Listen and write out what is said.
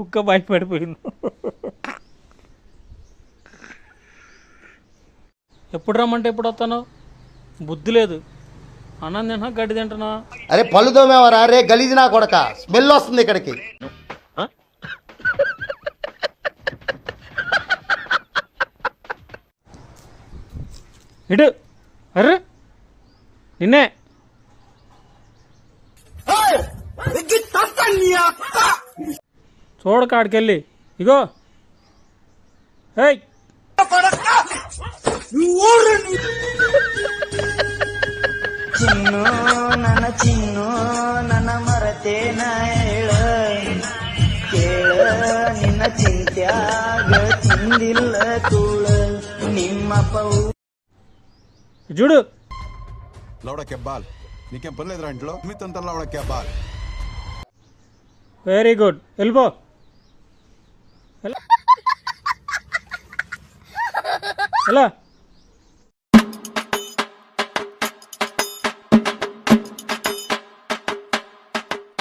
కుక్క భయపడిపోయింది ఎప్పుడు రమ్మంటే ఎప్పుడు వస్తాను? బుద్ధి లేదు. అన్నం తింటున్నా గడ్డి తింటున్నా? అరే పళ్ళు తోమేవారా? రే గలీజ్ నా కొడక. స్మెల్ వస్తుంది ఇక్కడికి. ఇటు. అర్రే నిన్నే. చూడ కాడికెళ్ళి ఇగో ఏయ్ ಚಿನ್ನು ನನ್ನ ಚಿನ್ನು ನನ್ನ ಮರತೇನ ಹೇಳ ಕೇಳ ನಿನ್ನ ಚಿಂತ್ಯಾಗ ತಿಂದಿಲ್ಲ ತೂಳ ನಿಮ್ಮಪ್ಪ చూడు లౌడ కెబ్బాల్ నీకేం పని లేదురా ఇంట్లో మీతంతా లౌడ కెబ్బాల్ వెరీ గుడ్ వెళ్ళిపో ହେଲା